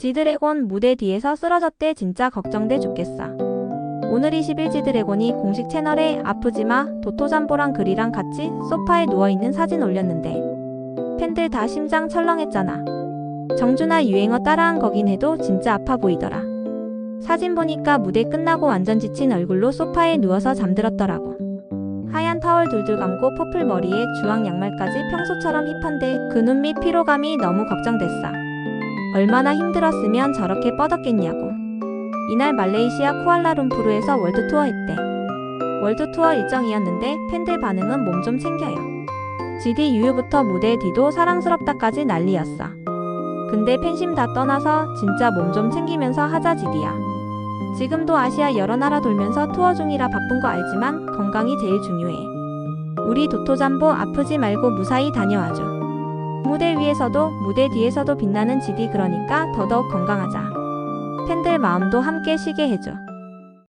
지드래곤 무대 뒤에서 쓰러졌대 진짜 걱정돼 죽겠어. 오늘 20일 지드래곤이 공식 채널에 아프지마 도토잠보랑 글이랑 같이 소파에 누워있는 사진 올렸는데 팬들 다 심장 철렁했잖아. 정준하 유행어 따라한 거긴 해도 진짜 아파 보이더라. 사진 보니까 무대 끝나고 완전 지친 얼굴로 소파에 누워서 잠들었더라고. 하얀 타월 둘둘 감고 퍼플 머리에 주황 양말까지 평소처럼 힙한데 그 눈 밑 피로감이 너무 걱정됐어. 얼마나 힘들었으면 저렇게 뻗었겠냐고. 이날 말레이시아 쿠알라룸푸르에서 월드 투어 했대. 월드 투어 일정이었는데 팬들 반응은 몸 좀 챙겨요. GD 유유부터 무대 뒤도 사랑스럽다까지 난리였어. 근데 팬심 다 떠나서 진짜 몸 좀 챙기면서 하자 GD야. 지금도 아시아 여러 나라 돌면서 투어 중이라 바쁜 거 알지만 건강이 제일 중요해. 우리 도토잠보 아프지 말고 무사히 다녀와줘. 무대 위에서도 무대 뒤에서도 빛나는 GD 그러니까 더더욱 건강하자. 팬들 마음도 함께 쉬게 해줘.